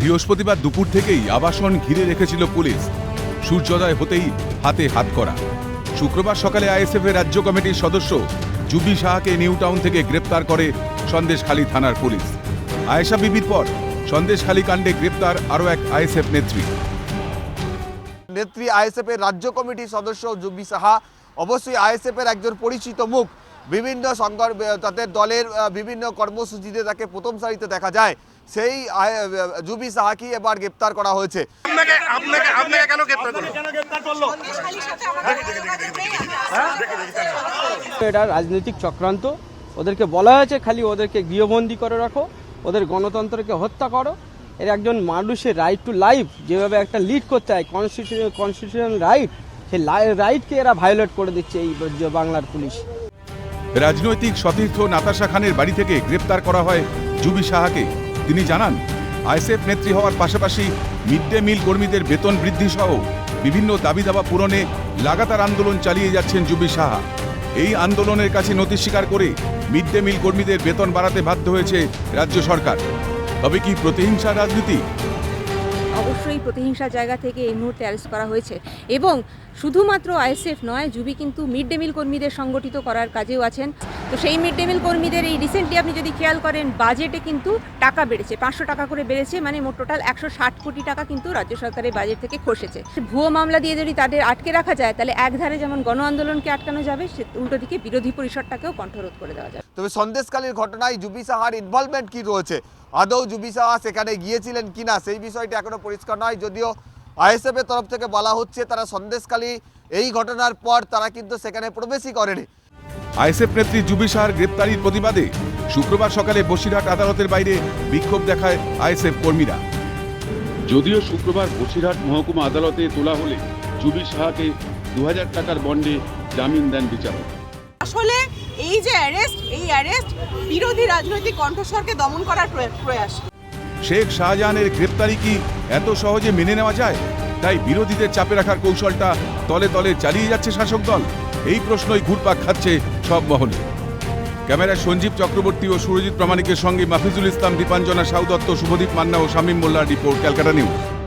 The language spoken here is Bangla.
বৃহস্পতিবার দুপুর থেকেই আবাসন ঘিরে রেখেছিল পুলিশ। সূর্যোদয় হতেই হাতে হাত করা। শুক্রবার সকালে আইএসএফ এর রাজ্য কমিটির সদস্য জুবি সাহাকে নিউ টাউন থেকে গ্রেপ্তার করে সন্দেশখালী থানার পুলিশ। আয়েশা বিবির পর সন্দেশখালী কাণ্ডে গ্রেপ্তার আরও এক আইএসএফ নেত্রী। নেত্রী আইএসএফ এর রাজ্য কমিটির সদস্য জুবি সাহা অবশ্যই আইএসএফ এর একজন পরিচিত মুখ। বিভিন্ন সংগঠন, তাদের দলের বিভিন্ন কর্মসূচিতে তাকে প্রথম সারিতে দেখা যায়। সেই জুবি সাহাকে এবার গ্রেপ্তার করা হয়েছে। আপনাকে আপনাকে আপনাকে কেন গ্রেপ্তার করল? এটা রাজনৈতিক চক্রান্ত। ওদেরকে বলা হয়েছে খালি ওদেরকে গৃহবন্দী করে রাখো ওদের গণতন্ত্রকে হত্যা করো। এর একজন মানুষের রাইট টু লাইফ যেভাবে একটা লিড করতে হয় কনস্টিটিউশন কনস্টিটিউশন রাইট সেই রাইটকে এরা ভায়োলেট করে দিচ্ছে এই বাংলার পুলিশ। রাজনৈতিক সতীর্থ নাতাশা খানের বাড়ি থেকে গ্রেপ্তার করা হয় জুবি সাহাকে। তিনি জানান, আইএসএফ নেত্রী হওয়ার পাশাপাশি মিড ডে মিল কর্মীদের বেতন বৃদ্ধি সহ বিভিন্ন দাবি দাবা পূরণে লাগাতার আন্দোলন চালিয়ে যাচ্ছেন জুবি সাহা। এই আন্দোলনের কাছে নথি স্বীকার করে মিড ডে মিল কর্মীদের বেতন বাড়াতে বাধ্য হয়েছে রাজ্য সরকার। তবে কি প্রতিহিংসা রাজনীতি? অবশ্যই প্রতিহিংসার জায়গা থেকে এই মুহূর্তে অ্যারেস্ট করা হয়েছে। এবং শুধুমাত্র আইএসএফ নয়, জুবি কিন্তু মিড ডে মিল কর্মীদের সংগঠিত করার কাজেও আছেন। তো সেই মিড ডে মিল কর্মীদের এই রিসেন্টলি আপনি যদি খেয়াল করেন বাজেটে কিন্তু টাকা বেড়েছে, পাঁচশো টাকা করে বেড়েছে মানে মোট টোটাল একশো ষাট কোটি টাকা কিন্তু রাজ্য সরকারের বাজেট থেকে খসেছে। ভুয়ো মামলা দিয়ে যদি তাদের আটকে রাখা যায়, তাহলে একধারে যেমন গণ আন্দোলনকে আটকানো যাবে, সে উল্টো দিকে বিরোধী পরিষদটাকেও কণ্ঠরোধ করে দেওয়া যাবে। তবে সন্দেশকালীর ঘটনায় জুবি সাহার ইনভলভমেন্ট কি রয়েছে? আদৌ জুবি সাহা সেখানে গিয়েছিলেন কিনা, সেই বিষয়টি এখনও পরিষ্কার নয়। যদিও আইএসএফ এর তরফ থেকে বলা হচ্ছে, তারা সন্দেশকালী এই ঘটনার পর তারা কিন্তু সেখানে প্রবেশই করেনি। আইএসএফ নেত্রী জুবি শাহর গ্রেপ্তারির প্রতিবাদে শুক্রবার সকালে বসিরহাট আদালতের বাইরে বিক্ষোভ দেখায় আইএসএফ কর্মীরা। যদিও শুক্রবার বসিরহাট মহকুমা আদালতে তোলা হলে জুবি সাহাকে দু টাকার বন্ডে জামিন দেন বিচারক। আসলে এই যে অ্যারেস্ট এই অ্যারেস্ট বিরোধী রাজনৈতিক কণ্ঠস্বরকে দমন করার প্রয়াস। শেখ শাহজাহানের গ্রেপ্তারি কি এত সহজে মেনে নেওয়া যায়? তাই বিরোধীদের চাপে রাখার কৌশলটা তলে তলে চালিয়ে যাচ্ছে শাসক দল। এই প্রশ্নই ঘুরপাক খাচ্ছে সব মহলে ক্যামেরায় সঞ্জীব চক্রবর্তী ও সুরজিৎ প্রামাণিকের সঙ্গে মাফিজুল ইসলাম, দীপাঞ্জনা সাউদত্ত শুভদীপ মান্না ও শামীম মোল্লার রিপোর্ট, ক্যালকাটা নিউজ।